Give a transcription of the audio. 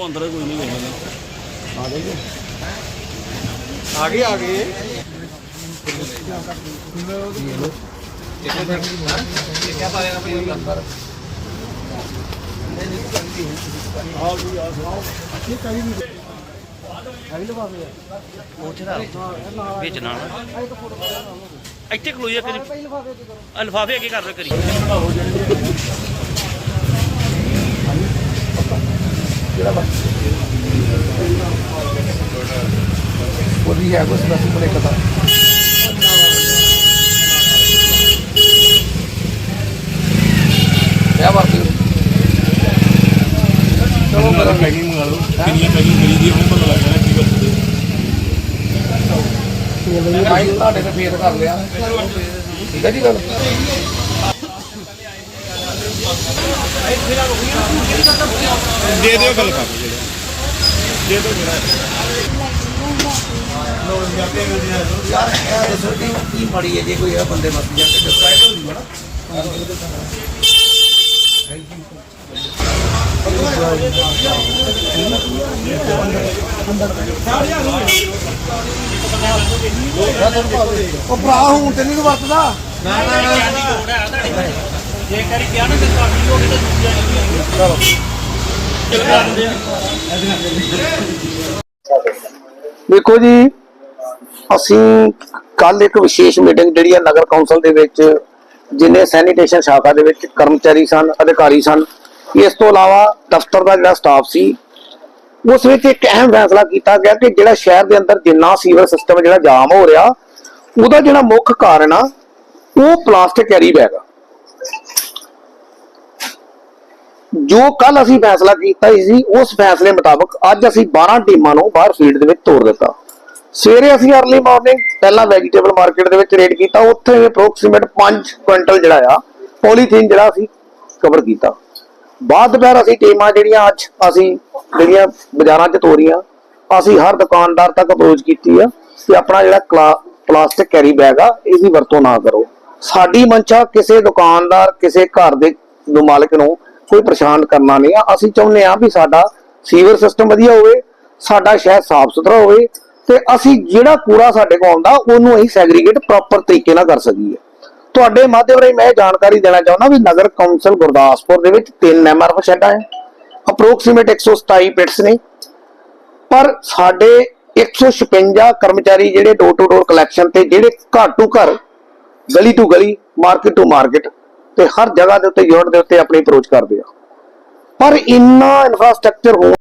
ਚਲੋ ਅੰਦਰ ਕੋਈ ਨਹੀਂ ਵੇਖ ਲੈਂਦੇ ਆ ਗਏ ਆ ਗਏ। ਵਿੱਚ ਨਾਲ। ਇੱਥੇ ਖਲੋਈ ਆ ਕਰੀ ਅਲਫਾਫੇ ਅੱਗੇ ਕਰ ਕਰੀ ਕੁਛ ਬਸ ਬਲੇ ਕਦਾ ਕਿਆ ਬਾਤ ਹੈ। ਚਲੋ ਕਰਾਂ ਪੈਕਿੰਗ ਮੰਗਾ ਲਓ। ਕਿੰਨੀਆਂ ਪੈਕਿੰਗ ਕਰੀ ਦੀ ਹੁਣ ਪਤਾ ਲੱਗ ਜਾਣਾ ਕੀ ਕਰਦੇ ਮਾਈਕ ਤੁਹਾਡੇ ਤੇ ਫੇਰ ਕਰ ਲਿਆ। ਠੀਕ ਹੈ ਜੀ ਗੱਲ? ਦੇ ਦਿਓ ਗੱਲ ਕਰ। ਦੇ ਦਿਓ ਜਿਹੜਾ ਯਾਰ ਇਹ ਦੱਸੋ ਕਿ ਕੀ ਮਾੜੀ ਹੈ ਜੇ ਕੋਈ ਇਹ ਬੰਦੇ ਮਰ ਜਾਂਦੇ ਡਿਸਕ੍ਰਾਈਬ ਹੋ ਜੂਗਾ ਨਾ ਉਹ ਭਰਾ ਹੁਣ ਤੇ ਨਹੀਂ ਵਰਤਦਾ ਨਾ ਨਾ। ਨਾ ਜੇ ਕਰੀ ਗਿਆ ਨਾ ਤੇ ਤੁਹਾਡੀ ਹੋ ਗਈ ਤਾਂ ਦੂਜਿਆਂ ਦੇਖੋ ਜੀ, ਅਸੀਂ ਕੱਲ ਇੱਕ ਵਿਸ਼ੇਸ਼ ਮੀਟਿੰਗ ਜਿਹੜੀ ਹੈ ਨਗਰ ਕੌਂਸਲ ਦੇ ਵਿੱਚ, ਜਿੰਨੇ ਸੈਨੀਟੇਸ਼ਨ ਸ਼ਾਖਾ ਦੇ ਵਿੱਚ ਕਰਮਚਾਰੀ ਸਨ, ਅਧਿਕਾਰੀ ਸਨ, ਇਸ ਤੋਂ ਇਲਾਵਾ ਦਫ਼ਤਰ ਦਾ ਜਿਹੜਾ ਸਟਾਫ ਸੀ, ਉਸ ਵਿੱਚ ਇੱਕ ਅਹਿਮ ਫੈਸਲਾ ਕੀਤਾ ਗਿਆ ਕਿ ਜਿਹੜਾ ਸ਼ਹਿਰ ਦੇ ਅੰਦਰ ਜਿੰਨਾ ਸੀਵਰ ਸਿਸਟਮ ਜਿਹੜਾ ਜਾਮ ਹੋ ਰਿਹਾ, ਉਹਦਾ ਜਿਹੜਾ ਮੁੱਖ ਕਾਰਨ ਆ, ਉਹ ਪਲਾਸਟਿਕ ਕੈਰੀ ਬੈਗ ਆ। ਜੋ ਕੱਲ ਅਸੀਂ ਫੈਸਲਾ ਕੀਤਾ ਸੀ, ਉਸ ਫੈਸਲੇ ਮੁਤਾਬਕ ਅੱਜ ਅਸੀਂ 12 ਟੀਮਾਂ ਨੂੰ ਬਾਹਰ ਫੀਲਡ ਦੇ ਵਿੱਚ ਤੋਰ ਦਿੱਤਾ। ਸਵੇਰੇ ਅਸੀਂ ਅਰਲੀ ਮਾਰਨਿੰਗ ਪਹਿਲਾਂ ਵੈਜੀਟੇਬਲ ਮਾਰਕੀਟ ਦੇ ਵਿੱਚ ਰੇਡ ਕੀਤਾ, ਉੱਥੇ ਅਪਰੋਕਸੀਮੇਟ 5 ਕੁਇੰਟਲ ਜਿਹੜਾ ਆ ਪੋਲੀਥੀਨ ਜਿਹੜਾ ਅਸੀਂ ਕਵਰ ਕੀਤਾ। ਬਾਅਦ ਦੁਪਹਿਰ ਅਸੀਂ ਟੀਮਾਂ ਜਿਹੜੀਆਂ ਅੱਜ ਅਸੀਂ ਜਿਹੜੀਆਂ ਬਾਜ਼ਾਰਾਂ 'ਚ ਤੋਰੀਆਂ, ਅਸੀਂ ਹਰ ਦੁਕਾਨਦਾਰ ਤੱਕ ਅਪਰੋਚ ਕੀਤੀ ਆ ਕਿ ਆਪਣਾ ਜਿਹੜਾ ਪਲਾਸਟਿਕ ਕੈਰੀ ਬੈਗ ਆ, ਇਹਦੀ ਵਰਤੋਂ ਨਾ ਕਰੋ। ਸਾਡੀ ਮਨਸ਼ਾ ਕਿਸੇ ਦੁਕਾਨਦਾਰ, ਕਿਸੇ ਘਰ ਦੇ ਮਾਲਕ ਨੂੰ ਕੋਈ ਪਰੇਸ਼ਾਨ ਕਰਨਾ ਨਹੀਂ ਆ। ਅਸੀਂ ਚਾਹੁੰਦੇ ਆ ਵੀ ਸਾਡਾ ਸੀਵਰ ਸਿਸਟਮ ਵਧੀਆ ਹੋਵੇ, ਸਾਡਾ ਸ਼ਹਿਰ ਸਾਫ਼ ਸੁਥਰਾ ਹੋਵੇ ਤੇ ਅਸੀਂ ਜਿਹੜਾ ਕੂੜਾ ਸਾਡੇ ਕੋਲ ਆਉਂਦਾ, ਉਹਨੂੰ ਅਸੀਂ ਸੈਗਰੀਗੇਟ ਪ੍ਰੋਪਰ ਤਰੀਕੇ ਨਾਲ ਕਰ ਸਕੀਏ। ਤੁਹਾਡੇ ਮਾਧਿਅਮ ਰਾਹੀਂ ਮੈਂ ਜਾਣਕਾਰੀ ਦੇਣਾ ਚਾਹੁੰਦਾ ਵੀ ਨਗਰ ਕੌਂਸਲ ਗੁਰਦਾਸਪੁਰ ਦੇ ਵਿੱਚ ਤਿੰਨ ਐਮਆਰਐਫ ਸ਼ੈੱਡਾਂ ਹੈ। ਅਪਰੋਕਸੀਮੇਟ 127 ਪਿਟਸ ਨੇ। ਪਰ ਸਾਡੇ 156 ਕਰਮਚਾਰੀ ਜਿਹੜੇ ਡੋਰ ਟੂ ਡੋਰ ਕਲੈਕਸ਼ਨ ਤੇ ਜਿਹੜੇ ਘਰ ਟੂ ਘਰ, ਗਲੀ ਟੂ ਗਲੀ ਮਾਰਕੀਟ ਟੂ ਮਾਰਕੀਟ ਤੇ ਹਰ ਜਗ੍ਹਾ ਦੇ ਉੱਤੇ, ਯੂਨਿਟ ਦੇ ਉੱਤੇ ਆਪਣੀ ਅਪਰੋਚ ਕਰਦੇ ਆ। ਪਰ ਇੰਨਾ ਇਨਫਰਾਸਟ੍ਰਕਚਰ ਹੋਣ